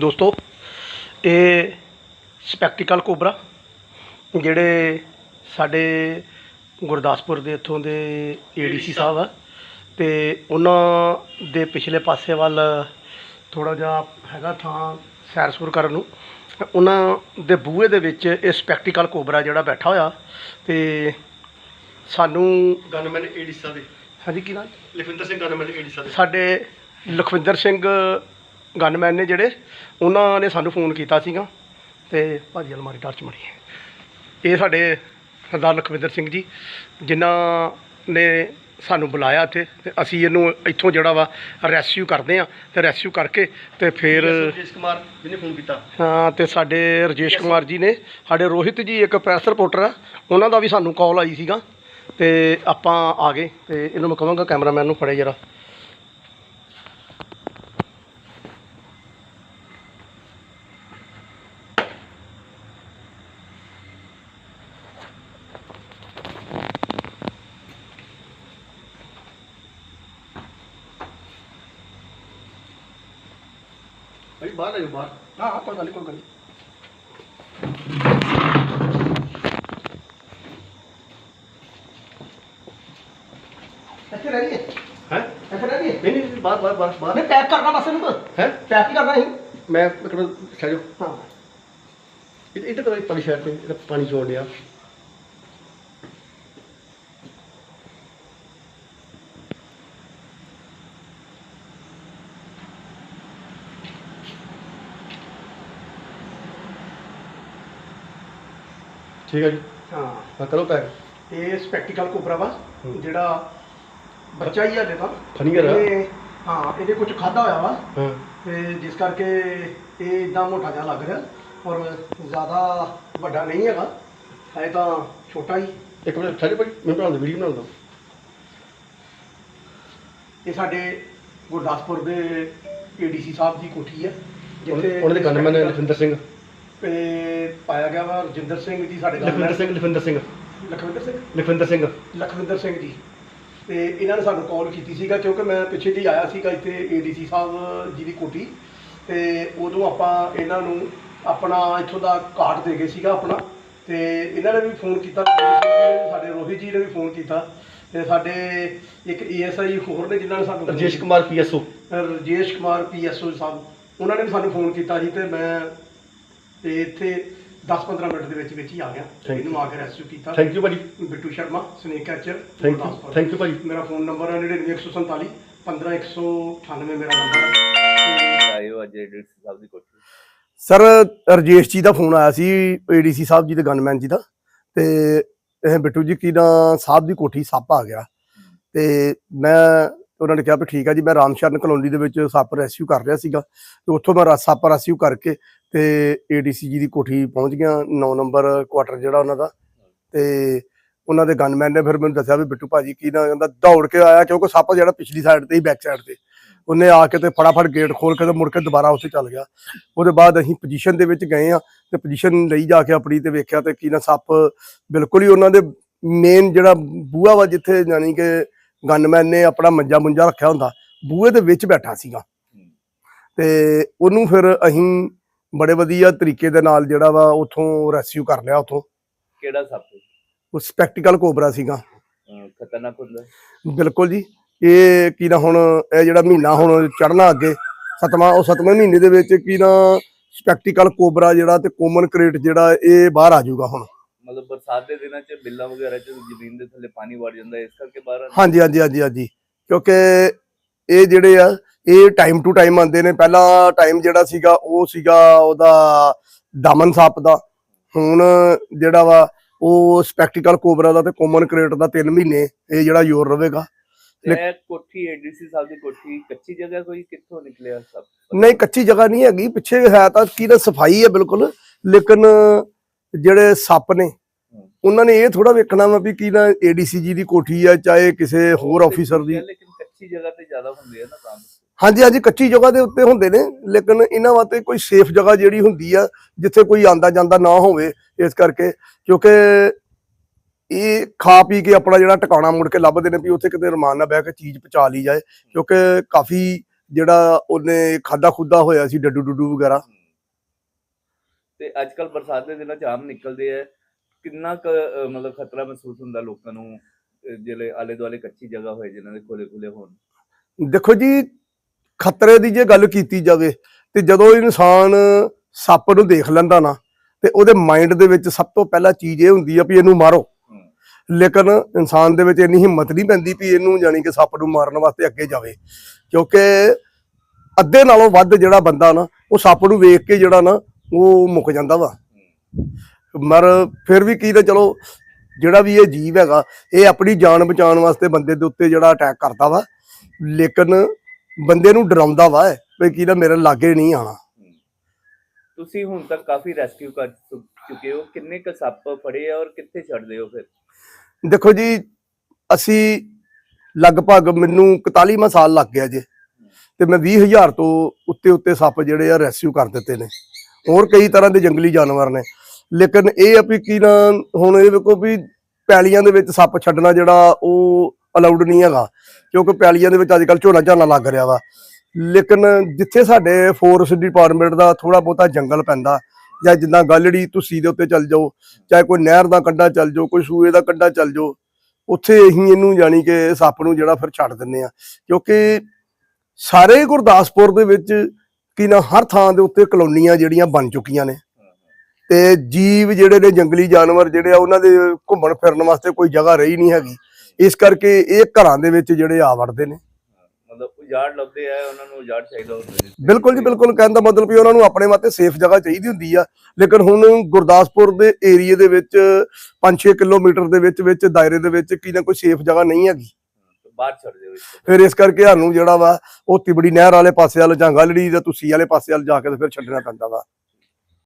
ਦੋਸਤੋ ਇਹ ਸਪੈਕਟੀਕਲ ਕੋਬਰਾ ਜਿਹੜੇ ਸਾਡੇ ਗੁਰਦਾਸਪੁਰ ਦੇ ਇੱਥੋਂ ਦੇ ਏਡੀਸੀ ਸਾਹਿਬ ਆ ਤੇ ਉਹਨਾਂ ਦੇ ਪਿਛਲੇ ਪਾਸੇ ਵੱਲ ਥੋੜਾ ਜਿਹਾ ਹੈਗਾ ਥਾਂ ਸੈਰ ਸੂਰ ਕਰਨ ਨੂੰ। ਉਹਨਾਂ ਦੇ ਬੂਹੇ ਦੇ ਵਿੱਚ ਇਹ ਸਪੈਕਟੀਕਲ ਕੋਬਰਾ ਜਿਹੜਾ ਬੈਠਾ ਹੋਇਆ ਤੇ ਸਾਨੂੰ ਗਨਮੈਨ ਏਡੀਸਾ ਦੇ। ਹਾਂਜੀ ਕੀ ਨਾਮ? ਲਖਵਿੰਦਰ ਸਿੰਘ ਗਨਮੈਨ ਏਡੀਸਾ ਦੇ। ਸਾਡੇ ਲਖਵਿੰਦਰ ਸਿੰਘ ਗਨਮੈਨ ਨੇ ਜਿਹੜੇ ਉਹਨਾਂ ਨੇ ਸਾਨੂੰ ਫੋਨ ਕੀਤਾ ਸੀਗਾ ਤੇ ਭਾਜੀ ਅਲਮਾਰੀ ਟਾਰਚ ਮੜੀ ਇਹ ਸਾਡੇ ਸਰਦਾਰ ਲਖਵਿੰਦਰ ਸਿੰਘ ਜੀ ਜਿਨ੍ਹਾਂ ਨੇ ਸਾਨੂੰ ਬੁਲਾਇਆ ਇੱਥੇ ਤੇ ਅਸੀਂ ਇਹਨੂੰ ਇੱਥੋਂ ਜਿਹੜਾ ਵਾ ਰੈਸਕਿਊ ਕਰਦੇ ਆ ਤੇ ਰੈਸਕਿਊ ਕਰਕੇ ਤੇ ਫਿਰ ਰਜੇਸ਼ ਕੁਮਾਰ ਜਿਹਨੇ ਫੋਨ ਕੀਤਾ। ਹਾਂ ਤੇ ਸਾਡੇ ਰਜੇਸ਼ ਕੁਮਾਰ ਜੀ ਨੇ ਸਾਡੇ ਰੋਹਿਤ ਜੀ ਇੱਕ ਪ੍ਰੈਸ ਰਿਪੋਰਟਰ ਆ ਉਹਨਾਂ ਦਾ ਵੀ ਸਾਨੂੰ ਕਾਲ ਆਈ ਸੀਗਾ ਤੇ ਆਪਾਂ ਆ ਗਏ ਤੇ ਇਹਨੂੰ ਮੈਂ ਕਹਾਂਗਾ ਕੈਮਰਾਮੈਨ ਨੂੰ ਫੜੇ ਜਰਾ। ਬਾਹਰ ਆਇਓ ਬਾਹਰ। ਹਾਂ ਹਾਂ ਕੋਈ ਗੱਲ ਨਹੀਂ ਕੋਈ ਗੱਲ ਨਹੀਂ ਇੱਥੇ ਰਹਿ ਹੈ? ਇੱਥੇ ਰਹਿ ਨਹੀਂ ਨਹੀਂ ਬਾਹਰ ਬਾਹਰ ਬਾਹਰ ਬਾਹਰ। ਮੈਂ ਪੈਕ ਕਰਨਾ ਬਸ ਇਹਨੂੰ। ਹੈ? ਪੈਕ ਹੀ ਕਰਨਾ ਮੈਂ ਛੱਡੋ ਇਹ ਪਾਣੀ ਸ਼ਹਿਰ ਤੇ ਇਹ ਤਾਂ ਪਾਣੀ ਛੋੜ ਲਿਆ ਠੀਕ ਹੈ ਜੀ। ਹਾਂ। ਹਾਂ ਕਰੋ ਪੈਕ ਇਹ ਸਪੈਕਟੀਕਲ ਕੋਬਰਾ ਵਾ ਹੂੰ। ਜਿਹੜਾ ਬੱਚਾ ਹੀ ਹਲੇ ਤਾਂ ਫਨੀਗਰ ਆ? ਇਹਨੇ- ਹਾਂ ਇਹਦੇ ਕੁਝ ਖਾਦਾ ਹੋਇਆ ਵਾ। ਹਾਂ। ਤੇ ਜਿਸ ਕਰਕੇ ਇਹ ਇਦਾਂ ਮੋਟਾ ਜਿਹਾ ਲੱਗ ਰਿਹਾ ਔਰ ਜ਼ਿਆਦਾ ਵੱਡਾ ਨਹੀਂ ਹੈਗਾ। ਹੈ ਤਾਂ ਛੋਟਾ ਹੀ। ਇੱਕ ਮਿੰਟ ਛੱਡੋ ਭਾਈ ਮੈਂ ਬਣਾਉਂਦਾ ਵੀਡੀਓ ਬਣਾਉਂਦਾ। ਇਹ ਸਾਡੇ ਗੁਰਦਾਸਪੁਰ ਦੇ ਏਡੀਸੀ ਸਾਹਿਬ ਦੀ ਕੋਠੀ ਹੈ ਉਹਨਾਂ ਦੇ ਗਨਮੈਨ ਲਖਵਿੰਦਰ ਸਿੰਘ। ਤੇ ਪਾਇਆ ਗਿਆ ਵਾ ਰਜਿੰਦਰ ਸਿੰਘ ਜੀ ਸਾਡੇ ਲਖਵਿੰਦਰ। ਸਿੰਘ ਲਖਵਿੰਦਰ ਸਿੰਘ। ਲਖਵਿੰਦਰ ਸਿੰਘ? ਲਖਵਿੰਦਰ ਸਿੰਘ। ਲਖਵਿੰਦਰ ਸਿੰਘ ਜੀ। ਤੇ ਇਹਨਾਂ ਨੇ ਸਾਨੂੰ ਕਾਲ ਕੀਤੀ ਸੀਗਾ ਕਿਉਂਕਿ ਮੈਂ ਪਿੱਛੇ ਜੀ ਆਇਆ ਸੀਗਾ ਇੱਥੇ ਏਡੀਸੀ ਸਾਹਿਬ ਜੀ ਦੀ ਕੋਠੀ। ਤੇ ਉਦੋਂ ਆਪਾਂ ਇਹਨਾਂ ਨੂੰ ਆਪਣਾ ਇੱਥੋਂ ਦਾ ਕਾਰਡ ਦੇ ਗਏ ਸੀਗਾ ਆਪਣਾ। ਤੇ ਇਹਨਾਂ ਨੇ ਵੀ ਫੋਨ ਕੀਤਾ ਸਾਡੇ ਰੋਹਿਤ ਜੀ ਨੇ ਵੀ ਫੋਨ ਕੀਤਾ। ਤੇ ਸਾਡੇ ਇੱਕ ਏਐਸਆਈ ਹੋਰ ਨੇ ਜਿਨ੍ਹਾਂ ਨੇ ਸਾਨੂੰ ਰਜੇਸ਼ ਕੁਮਾਰ ਪੀਐਸਓ ਰਜੇਸ਼ ਕੁਮਾਰ ਪੀਐਸਓ ਸਾਹਿਬ ਉਹਨਾਂ ਨੇ ਵੀ ਸਾਨੂੰ ਫੋਨ ਕੀਤਾ ਸੀ ਤੇ ਮੈਂ ਤੇ ਇੱਥੇ 10-15 ਮਿੰਟ ਦੇ ਵਿੱਚ ਵਿੱਚ ਹੀ ਆ ਗਿਆ। You. ਇਹਨੂੰ ਆ ਕੇ ਰੈਸਕਿਊ ਕੀਤਾ। ਥੈਂਕ ਯੂ ਭਾਜੀ। Bittu Sharma snake catcher thank you thank you ਭਾਜੀ। ਮੇਰਾ ਫੋਨ ਨੰਬਰ ਹੈ 99147 15198 ਮੇਰਾ ਨੰਬਰ ਹੈ। ਆਇਓ ਅੱਜ ਐਡਿਟ ਸਾਹਿਬ ਦੀ ਕੋਠੀ। ਸਰ ਰਜੇਸ਼ ਜੀ ਦਾ ਫੋਨ ਆਇਆ ਸੀ ਏਡੀਸੀ ਸਾਹਿਬ ਜੀ ਦੇ ਗਨਮੈਨ ਜੀ ਦਾ। ਤੇ ਇਹ ਬਿੱਟੂ ਜੀ ਕੀ ਨਾ? ਸਾਹਿਬ ਦੀ ਕੋਠੀ ਸੱਪ ਆ ਗਿਆ। ਤੇ ਮੈਂ ਉਹਨਾਂ ਨੇ ਕਿਹਾ ਵੀ ਠੀਕ ਆ ਜੀ, ਮੈਂ ਰਾਮਸ਼ਰਨ ਕਲੋਨੀ ਦੇ ਵਿੱਚ ਸੱਪ ਰੈਸਕਿਊ ਕਰ ਰਿਹਾ ਸੀਗਾ ਤੇ ਉੱਥੋਂ ਮੈਂ ਸੱਪ ਰੈਸਕਿਊ ਕਰਕੇ ਤੇ ਏਡੀਸੀ ਜੀ ਦੀ ਕੋਠੀ ਪਹੁੰਚ ਗਿਆ 9 ਨੰਬਰ ਕੁਆਟਰ ਜਿਹੜਾ ਉਹਨਾਂ ਦਾ ਤੇ ਉਹਨਾਂ ਦੇ ਗਨਮੈਨ ਨੇ ਫਿਰ ਮੈਨੂੰ ਦੱਸਿਆ ਵੀ ਬਿੱਟੂ ਭਾਜੀ ਕੀ ਨਾ ਕਹਿੰਦਾ, ਦੌੜ ਕੇ ਆਇਆ ਕਿਉਂਕਿ ਸੱਪ ਜਿਹੜਾ ਪਿਛਲੀ ਸਾਈਡ ਤੇ ਹੀ ਬੈਕ ਸਾਈਡ ਤੇ। ਉਹਨੇ ਆ ਕੇ ਤੇ ਫਟਾਫਟ ਗੇਟ ਖੋਲ ਕੇ ਤੇ ਮੁੜ ਕੇ ਦੁਬਾਰਾ ਉੱਥੇ ਚੱਲ ਗਿਆ। ਉਹਦੇ ਬਾਅਦ ਅਸੀਂ ਪੋਜੀਸ਼ਨ ਦੇ ਵਿੱਚ ਗਏ ਆ ਤੇ ਪੋਜੀਸ਼ਨ ਲਈ ਜਾ ਕੇ ਆਪਣੀ ਤੇ ਵੇਖਿਆ ਤੇ ਕੀ ਨਾ ਸੱਪ ਬਿਲਕੁਲ ਹੀ ਉਹਨਾਂ ਦੇ ਮੇਨ ਜਿਹੜਾ ਬੂਹਾ ਵਾ ਜਿੱਥੇ ਜਾਨੀ ਕਿ ਗਨਮੈਨ ਨੇ ਆਪਣਾ ਮੰਜਾ ਮੁੰਜਾ ਰੱਖਿਆ ਹੁੰਦਾ ਬੂਹੇ ਦੇ ਵਿੱਚ ਬੈਠਾ ਸੀਗਾ। ਤੇ ਉਹਨੂੰ ਫਿਰ ਅਸੀਂ ਬੜੇ ਵਧੀਆ ਤਰੀਕੇ ਦੇ ਨਾਲ ਜਿਹੜਾ ਵਾ ਉਥੋਂ ਰੈਸਕਿਊ ਕਰ ਲਿਆ ਉਥੋਂ। ਕਿਹੜਾ ਸੱਪ? ਉਹ ਸਪੈਕਟੀਕਲ ਕੋਬਰਾ ਸੀਗਾ। ਖਤਰਨਾਕ ਹੁੰਦਾ। ਬਿਲਕੁਲ ਜੀ ਇਹ ਕੀ ਨਾ ਹੁਣ ਇਹ ਜਿਹੜਾ ਮਹੀਨਾ ਹੁਣ ਚੜਨਾ ਅੱਗੇ ਸਤਵਾਂ ਉਹ ਸਤਵੇਂ ਮਹੀਨੇ ਦੇ ਵਿੱਚ ਕੀ ਨਾ ਸਪੈਕਟੀਕਲ ਕੋਬਰਾ ਜਿਹੜਾ ਤੇ ਕੋਮਨ ਕ੍ਰੇਟ ਜਿਹੜਾ ਇਹ ਬਾਹਰ ਆ ਜਾਊਗਾ ਹੁਣ। ਮਤਲਬ ਬਰਸਾਤ ਦੇ ਦਿਨਾਂ 'ਚ ਬਿੱਲਾਂ ਵਗੈਰਾ 'ਚ ਜ਼ਮੀਨ ਦੇ ਥੱਲੇ ਪਾਣੀ ਵੜ ਜਾਂਦਾ ਇਸ ਕਰਕੇ ਬਾਹਰ। ਹਾਂਜੀ ਹਾਂਜੀ ਹਾਂਜੀ ਹਾਂਜੀ। ਕਿਉਂਕਿ ਇਹ ਜਿਹੜੇ ਆ ਇਹ ਟਾਈਮ ਟੂ ਟਾਈਮ ਆਉਂਦੇ ਨੇ। ਪਹਿਲਾ ਟਾਈਮ ਜਿਹੜਾ ਸੀਗਾ ਉਹ ਸੀਗਾ ਉਹਦਾ ਦਮਨ ਸੱਪ ਦਾ। ਹੁਣ ਜਿਹੜਾ ਵਾ ਉਹ ਸਪੈਕਟੀਕਲ ਕੋਬਰਾ ਦਾ ਤੇ ਕੋਮਨ ਕ੍ਰੇਟ ਦਾ 3 ਮਹੀਨੇ ਇਹ ਜਿਹੜਾ ਯੋਰ ਰਵੇਗਾ। ਇਹ ਕੋਠੀ ਐਡੀਸੀ ਸਾਹਿਬ ਦੀ ਕੋਠੀ ਕੱਚੀ ਜਗ੍ਹਾ ਕੋਈ ਕਿੱਥੋਂ ਨਿਕਲਿਆ ਸੱਪ? ਨਹੀਂ ਕੱਚੀ ਜਗ੍ਹਾ ਨਹੀਂ ਹੈਗੀ। ਪਿੱਛੇ ਹੈ ਤਾਂ ਕੀ ਨਾ ਸਫ਼ਾਈ ਹੈ ਬਿਲਕੁਲ। ਲੇਕਿਨ ਜਿਹੜੇ ਸੱਪ ਨੇ ਉਹਨਾਂ ਨੇ ਇਹ ਥੋੜਾ ਵੇਖਣਾ ਵਾ ਵੀ ਕੀ ਨਾ ਏਡੀਸੀ ਜੀ ਦੀ ਕੋਠੀ ਆ ਚਾਹੇ ਕਿਸੇ ਹੋਰ ਆਫੀਸਰ ਦੀ। ਲੇਕਿਨ ਕੱਚੀ ਜਗ੍ਹਾ ਤੇ ਜ਼ਿਆਦਾ ਹੁੰਦੀ ਹੈ ਨਾ ਕੰਮ। ਹਾਂਜੀ ਹਾਂਜੀ ਕੱਚੀ ਜਗ੍ਹਾ ਦੇ ਉੱਤੇ ਹੁੰਦੇ ਨੇ ਲੇਕਿਨ ਇਹਨਾਂ ਵਾਸਤੇ ਕੋਈ ਸੇਫ ਜਗ੍ਹਾ ਜਿਹੜੀ ਹੁੰਦੀ ਆ ਜਿੱਥੇ ਕੋਈ ਆਂਦਾ ਜਾਂਦਾ ਨਾ ਹੋਵੇ ਇਸ ਕਰਕੇ ਕਿਉਂਕਿ ਇਹ ਖਾ ਪੀ ਕੇ ਆਪਣਾ ਜਿਹੜਾ ਟਿਕਾਣਾ ਮੁੜ ਕੇ ਲੱਭਦੇ ਨੇ ਵੀ ਉੱਥੇ ਕਿਤੇ ਰਮਾਨ ਨਾਲ ਬਹਿ ਕੇ ਚੀਜ਼ ਪਚਾ ਲਈ ਜਾਏ ਕਿਉਂਕਿ ਕਾਫੀ ਜਿਹੜਾ ਉਹਨੇ ਖਾਦਾ ਖੁੱਦਾ ਹੋਇਆ ਸੀ ਡੱਡੂ ਡੁੱਡੂ ਵਗੈਰਾ ਤੇ ਅੱਜ ਕੱਲ ਬਰਸਾਤ ਦੇ ਦਿਨਾਂ ਚ ਆਮ ਨਿਕਲਦੇ ਆ। ਕਿੰਨਾ ਕੁ ਮਤਲਬ ਖਤਰਾ ਮਹਿਸੂਸ ਹੁੰਦਾ ਲੋਕਾਂ ਨੂੰ ਜਿਹੜੇ ਆਲੇ ਦੁਆਲੇ ਕੱਚੀ ਜਗ੍ਹਾ ਹੋਏ ਜਿਨ੍ਹਾਂ ਦੇ ਖੁੱਲੇ ਖੁੱਲੇ ਹੋਣ? ਦੇਖੋ ਜੀ ਖਤਰੇ ਦੀ ਜੇ ਗੱਲ ਕੀਤੀ ਜਾਵੇ ਤੇ ਜਦੋਂ ਇਨਸਾਨ ਸੱਪ ਨੂੰ ਦੇਖ ਲੈਂਦਾ ਨਾ ਤੇ ਉਹਦੇ ਮਾਈਂਡ ਦੇ ਵਿੱਚ ਸਭ ਤੋਂ ਪਹਿਲਾ ਚੀਜ਼ ਇਹ ਹੁੰਦੀ ਆ ਵੀ ਇਹਨੂੰ ਮਾਰੋ। ਲੇਕਿਨ ਇਨਸਾਨ ਦੇ ਵਿੱਚ ਇੰਨੀ ਹਿੰਮਤ ਨਹੀਂ ਪੈਂਦੀ ਵੀ ਇਹਨੂੰ ਜਾਣੀ ਕਿ ਸੱਪ ਨੂੰ ਮਾਰਨ ਵਾਸਤੇ ਅੱਗੇ ਜਾਵੇ। ਕਿਉਂਕਿ ਅੱਧੇ ਨਾਲੋਂ ਵੱਧ ਜਿਹੜਾ ਬੰਦਾ ਨਾ ਉਹ ਸੱਪ ਨੂੰ ਵੇਖ ਕੇ ਜਿਹੜਾ ਨਾ ਉਹ ਮੁੱਕ ਜਾਂਦਾ ਵਾ। ਮਰ ਫਿਰ ਵੀ ਕੀ ਤਾਂ ਚਲੋ ਜਿਹੜਾ ਵੀ ਇਹ ਜੀਵ ਹੈਗਾ ਇਹ ਆਪਣੀ ਜਾਨ ਬਚਾਉਣ ਵਾਸਤੇ ਬੰਦੇ ਦੇ ਉੱਤੇ ਜਿਹੜਾ ਅਟੈਕ ਕਰਦਾ ਵਾ। ਲੇਕਿਨ ਬੰਦੇ ਨੂੰ ਡਰਾਉਂਦਾ ਵਾ ਵੀ ਕੀ ਨਾ ਮੇਰੇ ਲਾਗੇ ਨਹੀਂ ਆਣਾ। ਤੁਸੀਂ ਹੁਣ ਤੱਕ ਕਾਫੀ ਰੈਸਕਿਊ ਕਰ ਚੁੱਕੇ ਹੋ। ਕਿੰਨੇ ਕ ਸੱਪ ਫੜੇ ਆ ਔਰ ਕਿੱਥੇ ਛੱਡਦੇ ਹੋ ਫਿਰ? ਦੇਖੋ ਜੀ ਅਸੀਂ ਲਗਭਗ ਮੈਨੂੰ 41ਵਾਂ ਸਾਲ ਲੱਗ ਗਿਆ ਜੇ। ਤੇ ਮੈਂ 20000 ਤੋਂ ਉੱਤੇ ਉੱਤੇ ਸੱਪ ਜਿਹੜੇ ਆ ਰੈਸਕਿਊ ਕਰ ਦਿੱਤੇ ਨੇ। ਹੋਰ ਕਈ ਤਰ੍ਹਾਂ ਦੇ ਜੰਗਲੀ ਜਾਨਵਰ ਨੇ। ਲੇਕਿਨ ਇਹ ਆ ਵੀ ਕੀ ਨਾ, ਹੁਣ ਇਹ ਵੇਖੋ ਵੀ ਪੈਲੀਆਂ ਦੇ ਵਿੱਚ ਸੱਪ ਛੱਡਣਾ ਜਿਹੜਾ ਉਹ ਅਲਾਉਡ ਨਹੀਂ ਹੈਗਾ, ਕਿਉਂਕਿ ਪੈਲੀਆਂ ਦੇ ਵਿੱਚ ਅੱਜ ਕੱਲ ਝੋਨਾ ਝਾਨਾ ਲੱਗ ਰਿਹਾ ਵਾ। ਲੇਕਿਨ ਜਿੱਥੇ ਸਾਡੇ ਫੋਰਸਟ ਡਿਪਾਰਟਮੈਂਟ ਦਾ ਥੋੜਾ ਬਹੁਤਾ ਜੰਗਲ ਪੈਂਦਾ, ਜਾਂ ਜਿੱਦਾਂ ਗਲੜੀ ਤੁਸੀਂ ਦੇ ਉੱਤੇ ਚੱਲ ਜਾਓ, ਚਾਹੇ ਕੋਈ ਨਹਿਰ ਦਾ ਕੰਢਾ ਚੱਲ ਜਾਓ, ਕੋਈ ਸੂਏ ਦਾ ਕੰਢਾ ਚੱਲ ਜਾਓ, ਉੱਥੇ ਅਸੀਂ ਇਹਨੂੰ ਜਾਣੀ ਕਿ ਸੱਪ ਨੂੰ ਜਿਹੜਾ ਫਿਰ ਛੱਡ ਦਿੰਨੇ ਆ। ਕਿਉਂਕਿ ਸਾਰੇ ਗੁਰਦਾਸਪੁਰ ਦੇ ਵਿੱਚ ਕੀ ਨਾ ਹਰ ਥਾਂ ਦੇ ਉੱਤੇ ਕਲੋਨੀਆਂ ਜਿਹੜੀਆਂ ਬਣ ਚੁੱਕੀਆਂ ਨੇ। ਤੇ ਜੀਵ ਜਿਹੜੇ ਨੇ ਜੰਗਲੀ ਜਾਨਵਰ ਜਿਹੜੇ ਆ ਉਹਨਾਂ ਦੇ ਘੁੰਮਣ ਫਿਰਨ ਵਾਸਤੇ ਕੋਈ ਜਗ੍ਹਾ ਰਹੀ ਨਹੀਂ ਹੈਗੀ। ਇਸ ਕਰਕੇ ਇਹ ਘਰਾਂ ਦੇ ਵਿੱਚ ਜਿਹੜੇ ਆ ਵੜਦੇ ਨੇ। ਮਤਲਬ ਉਜਾੜ ਲੱਭਦੇ ਆ ਉਹਨਾਂ ਨੂੰ ਉਜਾੜ ਚਾਹੀਦਾ ਹੁੰਦਾ। ਬਿਲਕੁਲ ਜੀ ਬਿਲਕੁਲ। ਕਹਿਣ ਦਾ ਮਤਲਬ ਵੀ ਉਹਨਾਂ ਨੂੰ ਆਪਣੇ ਵਾਸਤੇ ਸੇਫ ਜਗ੍ਹਾ ਚਾਹੀਦੀ ਹੁੰਦੀ ਆ। ਲੇਕਿਨ ਹੁਣ ਗੁਰਦਾਸਪੁਰ ਦੇ ਏਰੀਏ ਦੇ ਵਿੱਚ 5-6 ਕਿਲੋਮੀਟਰ ਦੇ ਵਿੱਚ ਵਿੱਚ ਦਾਇਰੇ ਦੇ ਵਿੱਚ ਕੀ ਨਾ ਕੋਈ ਸੇਫ ਜਗ੍ਹਾ ਨਹੀਂ ਹੈਗੀ। ਬਾਹਰ ਛੱਡ ਦਿਓ ਇਸ ਫਿਰ ਇਸ ਕਰਕੇ ਸਾਨੂੰ ਜਿਹੜਾ ਵਾ, ਉਹ ਤਿਬੜੀ ਨਹਿਰ ਵਾਲੇ ਪਾਸੇ ਵੱਲ ਜਾਂ ਗਲੜੀ ਜਾਂ ਤੁਸੀਂ ਵਾਲੇ ਪਾਸੇ ਵੱਲ ਜਾ ਕੇ ਤੇ ਫਿਰ ਛੱਡਣਾ ਪੈਂਦਾ ਵਾ।